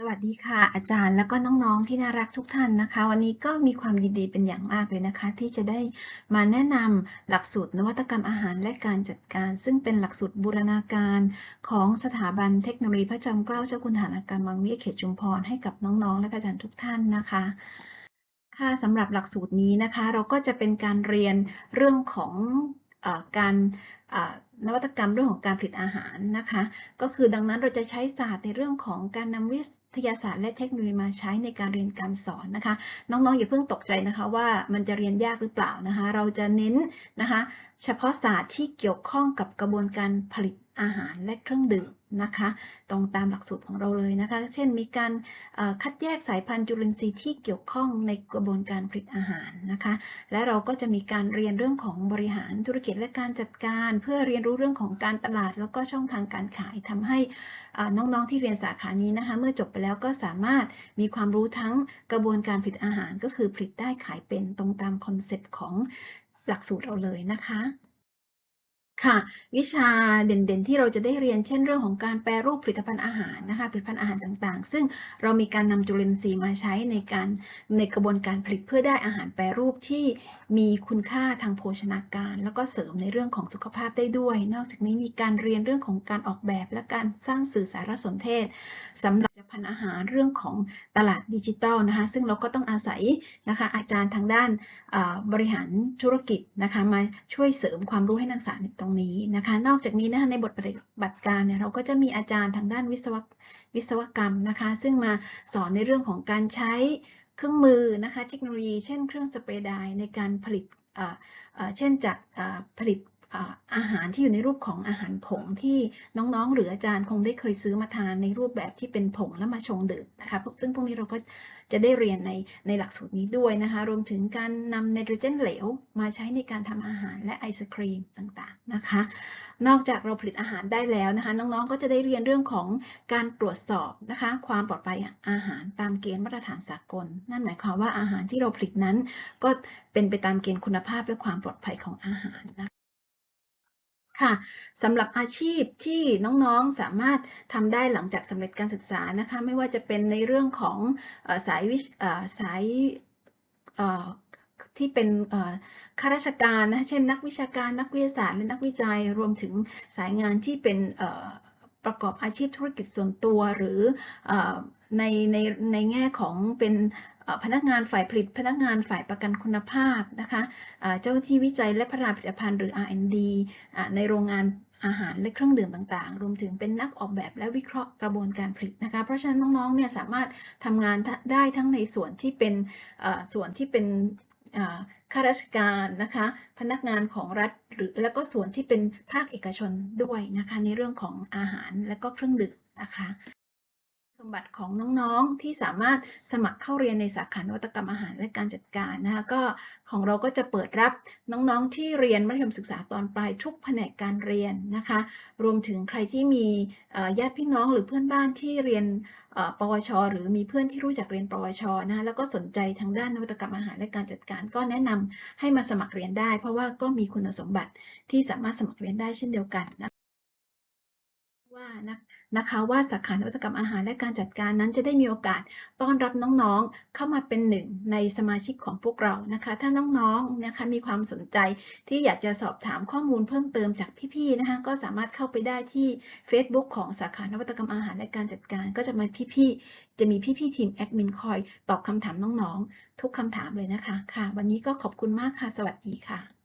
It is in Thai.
สวัสดีค่ะ อาจารย์แล้วก็น้องๆที่น่ารักทุกท่านนะคะ วันนี้ก็มีความยินดีเป็นอย่างมากเลยนะคะ ที่จะได้มาแนะนำหลักสูตรนวัตกรรมอาหารและการจัดการ ซึ่งเป็นหลักสูตรบูรณาการของสถาบันเทคโนโลยีพระจอมเกล้าเจ้าคุณทหารอากาศวังเวียเขตชุมพรให้กับน้องๆ และอาจารย์ทุกท่านนะคะค่ะสำหรับหลักสูตรนี้นะคะ เราก็จะเป็นการเรียนเรื่องของอการนวัตกรรมเรื่องของการผลิตอาหารนะคะ ก็คือดังนั้นเราจะใช้ศาสตร์ในเรื่องของการนำวิท ทยาศาสตร์และเทคโนโลยีมาใช้ในการเรียนการสอนนะคะ น้องๆอย่าเพิ่งตกใจนะคะว่ามันจะเรียนยากหรือเปล่านะคะ เราจะเน้นนะคะ เฉพาะศาสตร์ที่เกี่ยวข้องกับกระบวนการผลิต อาหารและเครื่องดื่มนะคะ ตรงตามหลักสูตรของเราเลยนะคะ เช่นมีการคัดแยกสายพันธุ์จุลินทรีย์ที่เกี่ยวข้องในกระบวนการผลิตอาหารนะคะ และเราก็จะมีการเรียนเรื่องของบริหารธุรกิจและการจัดการ เพื่อเรียนรู้เรื่องของการตลาด แล้วก็ช่องทางการขายทำให้น้องๆที่เรียนสาขานี้นะคะ เมื่อจบไปแล้วก็สามารถมีความรู้ทั้งกระบวนการผลิตอาหารก็คือผลิตได้ขายเป็นตรงตามคอนเซปต์ของหลักสูตรเราเลยนะคะ ค่ะ วิชาเด่นๆ ที่เราจะได้เรียนเช่นเรื่องของการแปรรูปผลิตภัณฑ์อาหารนะคะผลิตภัณฑ์อาหารต่างๆ ซึ่งเรามีการนำจุลินทรีย์มาใช้ในการในกระบวนการผลิตเพื่อได้อาหารแปรรูปที่มีคุณค่าทางโภชนาการ แล้วก็เสริมในเรื่องของสุขภาพได้ด้วย นอกจากนี้มีการเรียนเรื่องของการออกแบบและการสร้างสื่อสารสนเทศสำหรับ ผลิตภัณฑ์อาหารเรื่องของตลาดดิจิทัลนะคะ ซึ่งเราก็ต้องอาศัยนะคะอาจารย์ทางด้านบริหารธุรกิจนะคะมาช่วยเสริมความรู้ให้นักศึกษาในตรงนี้นะคะ นอกจากนี้นะคะในบทปฏิบัติการเนี่ยเราก็จะมีอาจารย์ทางด้านวิศววิศวกรรมนะคะ ซึ่งมาสอนในเรื่องของการใช้เครื่องมือนะคะเทคโนโลยี เช่น เครื่องสเปรย์ดร์ในการผลิตเช่นจากผลิต อาหารที่อยู่ในรูปของอาหารผงที่น้องๆ หรืออาจารย์คงได้เคยซื้อมาทานในรูปแบบที่เป็นผงแล้วมาชงดื่มนะคะซึ่งพวกนี้เราก็จะได้เรียนในในหลักสูตรนี้ด้วยนะคะ รวมถึงการนำไนโตรเจนเหลว มาใช้ในการทำอาหารและไอศครีมต่างๆนะคะ นอกจากเราผลิตอาหารได้แล้วนะคะ น้องๆ ก็จะได้เรียนเรื่องของการตรวจสอบนะคะ ความปลอดภัยอาหารตามเกณฑ์มาตรฐานสากล นั่นหมายความว่าอาหารที่เราผลิตนั้น ก็เป็นไปตามเกณฑ์คุณภาพและความปลอดภัยของอาหารนะคะ สำหรับอาชีพที่น้องๆสามารถทำได้หลังจากสำเร็จการศึกษานะคะไม่ว่าจะเป็นในเรื่องของสายวิชสายที่เป็นข้าราชการนะเช่น นักวิชาการนักวิทยาศาสตร์และนักวิจัยรวมถึงสายงานที่เป็นประกอบอาชีพธุรกิจส่วนตัวหรือในในในแง่ของเป็น พนักงานฝ่ายผลิต พนักงานฝ่ายประกันคุณภาพนะคะเจ้าที่วิจัยและพัฒนาผลิตภัณฑ์หรือ R&D ในโรงงานอาหารและเครื่องดื่มต่างๆ รวมถึงเป็นนักออกแบบและวิเคราะห์กระบวนการผลิตนะคะ เพราะฉะนั้นน้องๆ เนี่ยสามารถทำงานได้ทั้งในส่วนที่เป็นส่วนที่เป็นข้าราชการนะคะ พนักงานของรัฐหรือแล้วก็ส่วนที่เป็นภาคเอกชนด้วยนะคะ ในเรื่องของอาหารและก็เครื่องดื่มนะคะ สมบัติของน้องๆที่สามารถสมัครเข้าเรียนในสาขานวัตกรรมอาหารและการจัดการนะคะก็ของเราก็จะเปิดรับน้องๆที่เรียนมัธยมศึกษาตอนปลายทุกแผนกการเรียนนะคะ รวมถึงใครที่มีญาติพี่น้องหรือเพื่อนบ้านที่เรียนปวช หรือมีเพื่อนที่รู้จักเรียนปวชนะคะแล้วก็สนใจทางด้านนวัตกรรมอาหารและการจัดการ ก็แนะนำให้มาสมัครเรียนได้ เพราะว่าก็มีคุณสมบัติที่สามารถสมัครเรียนได้เช่นเดียวกันนะ ว่านะนะคะว่าสาขานวัตกรรมอาหารและการจัดการนั้นจะได้มีโอกาสต้อนรับน้องๆ เข้ามาเป็นหนึ่งในสมาชิกของพวกเรานะคะ ถ้าน้องๆนะคะมีความสนใจที่อยากจะสอบถามข้อมูลเพิ่มเติมจากพี่ๆนะคะก็สามารถเข้าไปได้ที่ Facebook ของสาขานวัตกรรมอาหารและการจัดการ ก็จะมีพี่ๆจะมีพี่ๆทีมแอดมินคอยตอบคำถามน้องๆทุกคำถามเลยนะคะค่ะ วันนี้ก็ขอบคุณมากค่ะ สวัสดีค่ะ